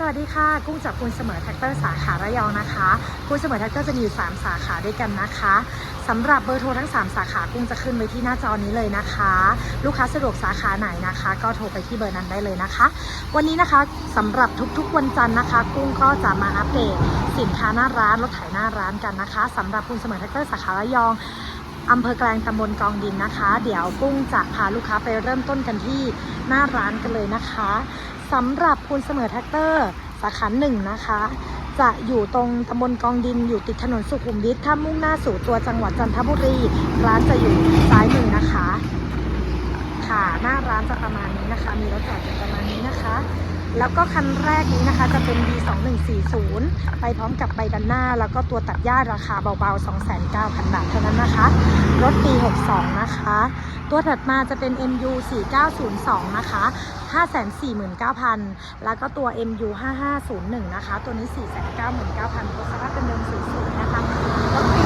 สวัสดีค่ะ กุ้งจากคุณเสมอแท็กเตอร์สาขาระยองนะคะคุณเสมอแท็กเตอร์จะมีอยู่ 3 สาขาด้วยกันนะคะสำหรับเบอร์โทรทั้ง 3 สาขากุ้งจะขึ้นไว้ที่หน้าจอนี้เลยนะคะ ลูกค้าสะดวกสาขาไหนนะคะ ก็โทรไปที่เบอร์นั้นได้เลยนะคะ วันนี้นะคะสำหรับทุกๆวันจันทร์นะคะ กุ้งก็จะมาอัปเดตสินค้าหน้าร้านรถไถหน้าร้านกันนะคะสำหรับคุณเสมอแท็กเตอร์สาขาระยองอำเภอแกลงตำบลกองดินนะคะ เดี๋ยวกุ้งจะพาลูกค้าไปเริ่มต้นกันที่หน้าร้านกันเลยนะคะ สำหรับคุณเสมอแท็กเตอร์สาขาหนึ่งนะคะ จะอยู่ตรงตำบลกองดินอยู่ติดถนนสุขุมวิทถ้ามุ่งหน้าสู่ตัวจังหวัดจันทบุรี ร้านจะอยู่ซ้ายมือนะคะ ค่ะหน้าร้านจะประมาณนี้นะคะ มีรถจอดอยู่ประมาณนี้นะคะ แล้วก็คันแรกนี้นะคะจะเป็น B2140 ไปพร้อมกับใบดันหน้า แล้วก็ตัวตัดหญ้าราคาเบาๆ 2,900บาทเท่านั้นนะคะ รถปี 62 นะคะ ตัวถัดมาจะเป็น MU 4902 นะคะ 549,000 แล้วก็ตัว MU 5501 นะคะ ตัวนี้ 499,000ตัวสภาพเป็นเดิมสวยๆนะคะรถปี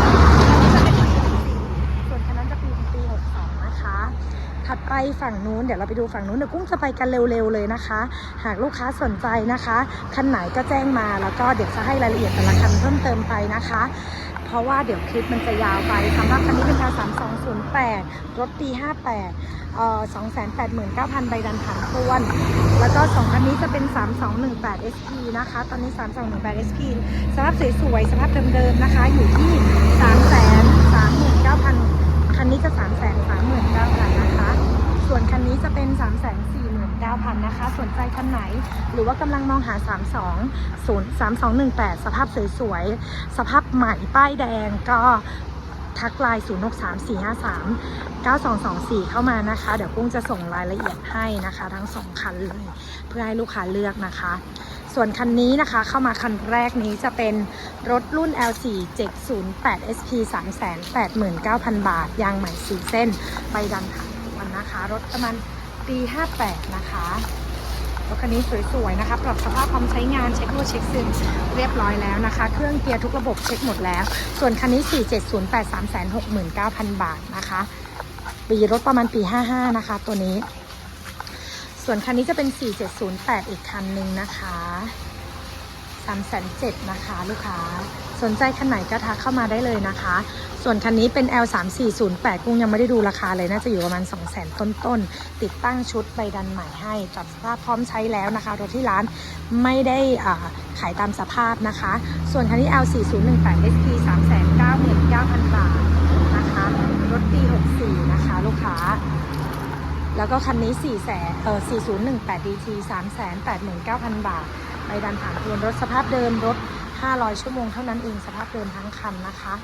ส่วนคันนั้นจะปีปี 62 นะคะ ถัดไปฝั่งนู้น เดี๋ยวเราไปดูฝั่งนู้น เดี๋ยวกุ้งจะไปกันเร็วๆเลยนะคะ หากลูกค้าสนใจนะคะ คันไหนก็แจ้งมา แล้วก็เดี๋ยวจะให้รายละเอียดแต่ละคันเพิ่มเติมไปนะคะ เพราะว่าเดี๋ยวคลิปมันจะยาวไปสำหรับคันนี้เป็น R 3 2 0 8 รถปี 58เอ่อ289,000 ใบดันผ่านต้วน แล้วก็สองคันนี้จะเป็น 3218 SP นะคะ ตอนนี้ 3218 SP สภาพสวยๆ สภาพเดิมๆ นะคะ อยู่ที่339,000 คันนี้จะ 339,000นะคะ ส่วนคันนี้จะเป็น 3 4 9,000นะคะ สนใจคันไหน หรือว่ากำลังมองหา 32 0 3218 สภาพสวยๆ สภาพใหม่ป้ายแดงก็ทักไลน์0 6 3 4 5 3 9224 เข้ามานะคะ เดี๋ยวกุ้งจะส่งรายละเอียดให้นะคะ ทั้งสองคันเลย เพื่อให้ลูกค้าเลือกนะคะ ส่วนคันนี้นะคะเข้ามาคันแรกนี้จะเป็นรถรุ่น L4 708 SP 389,000 บาท ยางใหม่4เส้นใบดันผ่านวันนะคะ รถประมาณ 58 นะคะรถคันนี้สวยๆนะคะ ปรับสภาพความใช้งานเช็ครูเช็คซึมเรียบร้อยแล้วนะคะ เครื่องเกียร์ทุกระบบเช็คหมดแล้ว ส่วนคันนี้ 4708 369,000 บาทนะคะ ปีรถประมาณปี 55 นะคะ ตัวนี้ ส่วนคันนี้จะเป็น 4708 อีกคันหนึ่งนะคะ 3,007นะคะ ลูกค้า สนใจคันไหนก็ทักเข้ามาได้เลยนะคะ ส่วนคันนี้เป็น L 3 4 0 8กุ้งยังไม่ได้ดูราคาเลย น่าจะอยู่ประมาณ 2 0 0 0 0 0 ต้นๆ ติดตั้งชุดใบดันใหม่ให้จับสภาพพร้อมใช้แล้วนะคะรถที่ร้านไม่ได้ขายตามสภาพนะคะ ส่วนคันนี้ L 4 0 1 8 SP 3 9 9 0 0 0 บาทนะคะ รถปี 64 นะคะ ลูกค้าแล้วก็คันนี้4แสนเออ4018 DT 389,000 บาท ใบดันผ่านทวนรถสภาพเดิมรถ 500 ชั่วโมงเท่านั้นเองสภาพเดิมทั้งคันนะคะ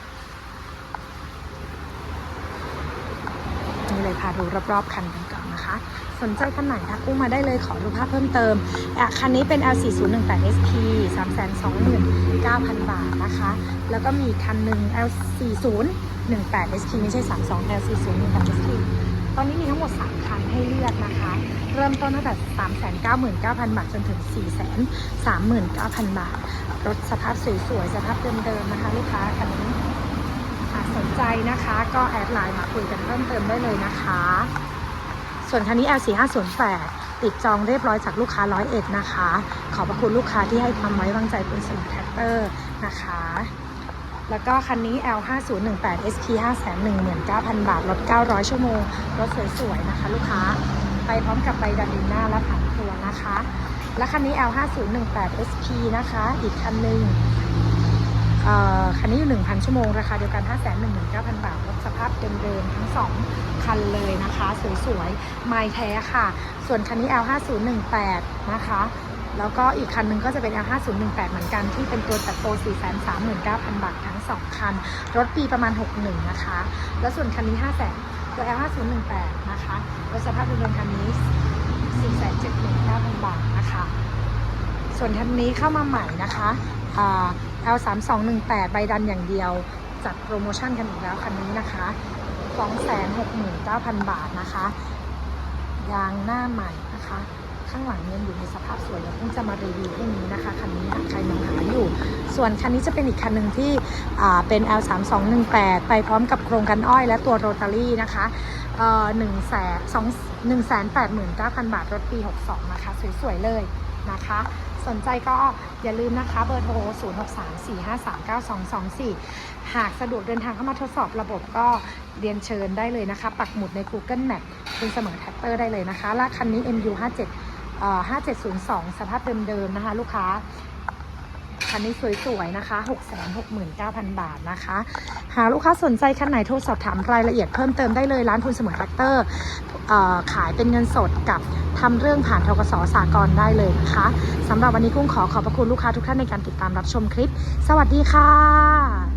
นี่เลยพาดูรอบๆคันกันก่อนนะคะ สนใจคันไหนทักกุ้งมาได้เลยขอดูปภาพเพิ่มเติมอะคันนี้เป็น L4018 SP 329,000 บาทนะคะ แล้วก็มีคันหนึ่ง L4018 SP ไม่ใช่ 32 L4018 SP ตอนนี้มีทั้งหมด 3 คันให้เลือกนะคะ เริ่มต้นตั้งแต่ 399,000 บาท จนถึง 439,000 บาท รถสภาพสวยๆ สภาพเดิมๆนะคะ ลูกค้าคันนี้าสนใจนะคะก็แอดไลน์มาคุยกันเพิ่มเติมได้เลยนะคะ ส่วนคันนี้ L4508 ติดจองเรียบร้อยจากลูกค้าร้อยเอ็ดนะคะ ขอบพระคุณลูกค้าที่ให้ความไว้วางใจคุณสมุทรแท็กเตอร์นะคะ แล้วก็คันนี้ L5018 SP 519,000 บาท รถ 900 ชั่วโมง รถสวยๆ นะคะ ลูกค้า ไปพร้อมกับใบดันดินหน้าและผังครัวนะคะ และคันนี้ L5018 SP นะคะ อีกคันหนึ่งเอ่อคันนี้อยู่ 1,000 ชั่วโมง ราคาเดียวกัน 519,000 บาท รถสภาพเดิมๆ ทั้ง 2 คันเลยนะคะ สวยๆ ไมล์แท้ค่ะ ส่วนคันนี้ L5018 นะคะแล้วก็อีกคันหนึ่งก็จะเป็น L5018 เหมือนกันที่เป็นตัวตัดโปร439,000 บาททั้ง 2 คัน รถปีประมาณ 61 นะคะ แล้วส่วนคันนี้500,000ตัว L5018 นะคะรถสภาพเดิมคันนี้ 479,000 บาทนะคะ ส่วนคันนี้เข้ามาใหม่นะคะอ่า L3218 ใบดันอย่างเดียว จัดโปรโมชั่นกันอีกแล้วคันนี้นะคะ269,000บาทนะคะ ยางหน้าใหม่นะคะ ข้างหลังยังอยู่ในสภาพสวยเดี๋ยวเพิ่งจะมารีวิวพรุ่งนี้นะคะคันนี้ใครมองหาอยู่ ส่วนคันนี้จะเป็นอีกคันหนึ่งที่เป็น L3218 ไปพร้อมกับโครงกันอ้อยและตัวโรตารี่นะคะหนึ่งแสนสองหนึ่งแสนแปดหมื่นเก้าพันบาทรถปี 62 นะคะ สวย ๆ เลยนะคะ สนใจก็อย่าลืมนะคะเบอร์โทร 0634539224 หากสะดวกเดินทางเข้ามาทดสอบระบบก็เรียนเชิญได้เลยนะคะ ปักหมุดใน Google Map คุณเสมอแท็กเตอร์ได้เลยนะคะและคันนี้ MU 57 5702 สภาพเดิมๆนะคะ ลูกค้าคันนี้สวยๆนะคะ 669,000 บาทนะคะ หากลูกค้าสนใจคันไหนโทรสอบถามรายละเอียดเพิ่มเติมได้เลยร้านทุนเสมอแทรกเตอร์เอ่อขายเป็นเงินสดกับทำเรื่องผ่านทกสสากลได้เลยนะคะสำหรับวันนี้กุ้งขอขอบพระคุณลูกค้าทุกท่านในการติดตามรับชมคลิป สวัสดีค่ะ